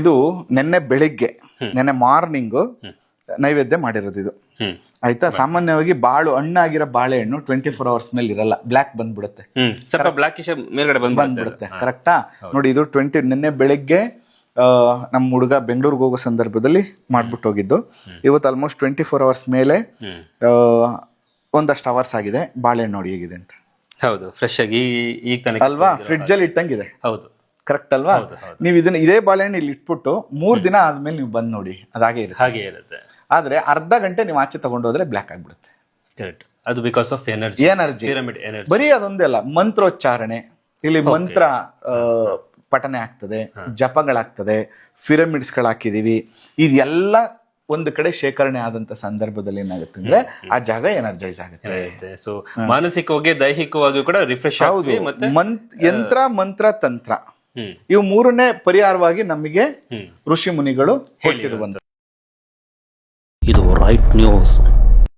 ಇದು ನಿನ್ನೆ ಬೆಳಿಗ್ಗೆ ನಿನ್ನೆ ಮಾರ್ನಿಂಗ್ ನೈವೇದ್ಯ ಮಾಡಿರೋದು ಇದು. ಆಯ್ತಾ? ಸಾಮಾನ್ಯವಾಗಿ ಬಾಳು ಹಣ್ಣಾಗಿರೋ ಬಾಳೆಹಣ್ಣು ಟ್ವೆಂಟಿ ಫೋರ್ ಅವರ್ಸ್ ಮೇಲೆ ಇರಲ್ಲ ಬ್ಲ್ಯಾಕ್ ಬಂದ್ಬಿಡುತ್ತೆ. ಸ್ವಲ್ಪ ಬ್ಲಾಕಿಶ್ ಮೇಲ್ಗಡೆ ಬಂದ್ಬಿಡುತ್ತೆ ಕರೆಕ್ಟಾ ನೋಡಿ ಇದು ಟ್ವೆಂಟಿ ನಿನ್ನೆ ಬೆಳಿಗ್ಗೆ ನಮ್ಮ ಹುಡುಗ ಬೆಂಗಳೂರಿಗೆ ಹೋಗೋ ಸಂದರ್ಭದಲ್ಲಿ ಮಾಡ್ಬಿಟ್ಟು ಹೋಗಿದ್ದು. ಇವತ್ತು ಆಲ್ಮೋಸ್ಟ್ ಟ್ವೆಂಟಿ ಫೋರ್ ಅವರ್ಸ್ ಮೇಲೆ ಒಂದಷ್ಟು ಅವರ್ಸ್ ಆಗಿದೆ ಬಾಳೆಹಣ್ಣು ನೋಡಿ ಹೇಗಿದೆ ಅಂತ. ಹೌದು ಫ್ರೆಶ್ ಆಗಿ ಈಗ ಅಲ್ವಾ? ಫ್ರಿಡ್ಜ್ ಅಲ್ಲಿ ಇಟ್ಟಂಗಿದೆ. ಹೌದು. ಕರೆಕ್ಟ್ ಅಲ್ವಾ? ನೀವು ಇದನ್ನ ಇದೇ ಬಾಳೆಹಣ್ಣು ಇಲ್ಲಿ ಇಟ್ಬಿಟ್ಟು ಮೂರ್ ದಿನ ಆದ್ಮೇಲೆ ನೀವು ಬಂದ್ ನೋಡಿ ಅದಾಗೆ ಇರುತ್ತೆ. ಹಾಗೆ ಇರುತ್ತೆ. ಆದ್ರೆ ಅರ್ಧ ಗಂಟೆ ನೀವು ಆಚೆ ತಗೊಂಡೋದ್ರೆ ಬ್ಲ್ಯಾಕ್ ಆಗ್ಬಿಡುತ್ತೆ. ಕರೆಕ್ಟ್ ಅದು because of energy energy pyramid energy ಬರೀ ಅದೊಂದೇ ಅಲ್ಲ ಮಂತ್ರೋಚ್ಚಾರಣೆ. ಇಲ್ಲಿ ಮಂತ್ರ ಪಠನೆ ಆಗ್ತದೆ ಜಪಗಳಾಗ್ತದೆ ಪಿರಮಿಡ್ಸ್ಗಳು ಹಾಕಿದೀವಿ ಇದೆಲ್ಲ ಒಂದು ಕಡೆ ಶೇಖರಣೆ ಆದಂತ ಸಂದರ್ಭದಲ್ಲಿ ಏನಾಗುತ್ತೆ ಅಂದ್ರೆ ಆ ಜಾಗ ಎನರ್ಜೈಸ್ ಆಗುತ್ತೆ. ಸೊ ಮಾನಸಿಕವಾಗಿ ದೈಹಿಕವಾಗಿ ಕೂಡ ರಿಫ್ರೆಶ್ ಆಗುದು ಯಂತ್ರ ಮಂತ್ರ ತಂತ್ರ. ಇವು ಮೂರನೇ ಪರಿಹಾರವಾಗಿ ನಮಗೆ ಋಷಿ ಮುನಿಗಳು ಹೇಳಿರುವಂತ ಇದು ರೈಟ್ ನ್ಯೂಸ್